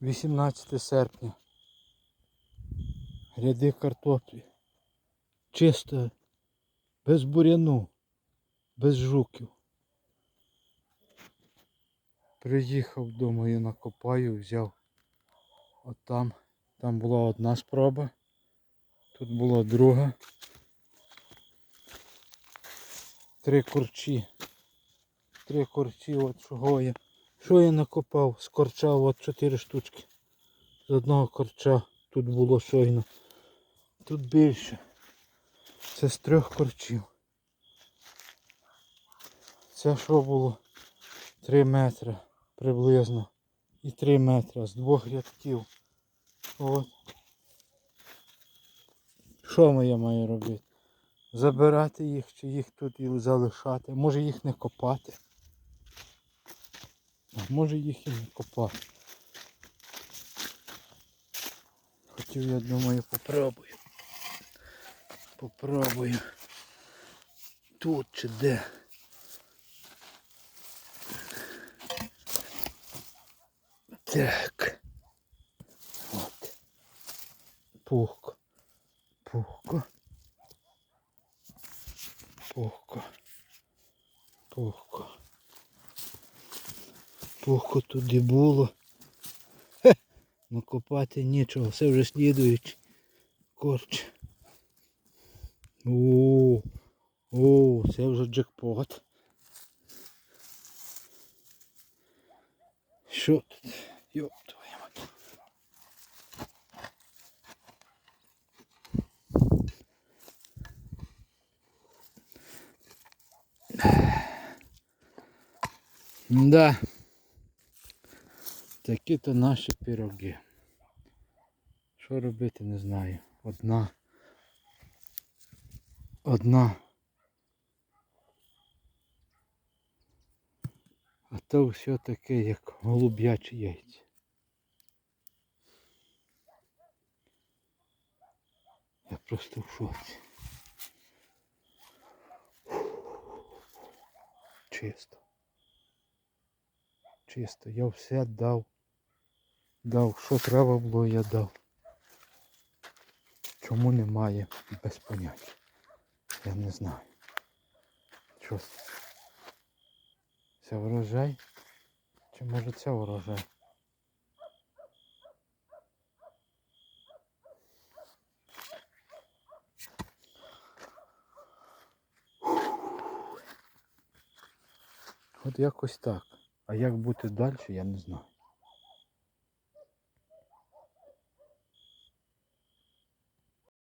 18 серпня. Ряди картоплі. Чисто, без буряну, без жуків. Приїхав, думаю, накопаю, взяв. От там, там була одна спроба, тут була друга. Три корчі. Три корчі, от чого я. Що я накопав? З корча от чотири штучки. З одного корча тут було щойно. Тут більше. Це з трьох корчів. Це що було? Три метри приблизно. І три метри з двох рядків. От. Що моє маю робити? Забирати їх чи їх тут і залишати. Може їх не копати. Може їх і не копати. Хотів, я думаю, попробую. Попробую. Тут чи де. Так. От. Пухко. Пухко. Пухко. Пухко. Пухко туди було. Хе, ну копати нічого, все вже слідують. Корч. О, о, це вже джекпот. Що тут? Йоп твою мать. Да. Такі то наші пироги. Що робити, не знаю. Одна. Одна. А то все таке, як голуб'ячі яйця. Я просто в шоці. Чисто. Чисто. Я все дав. Дав. Що треба було, я дав. Чому немає без поняття. Я не знаю. Що це? Це врожай? Чи може це врожай? От якось так. А як бути далі, я не знаю.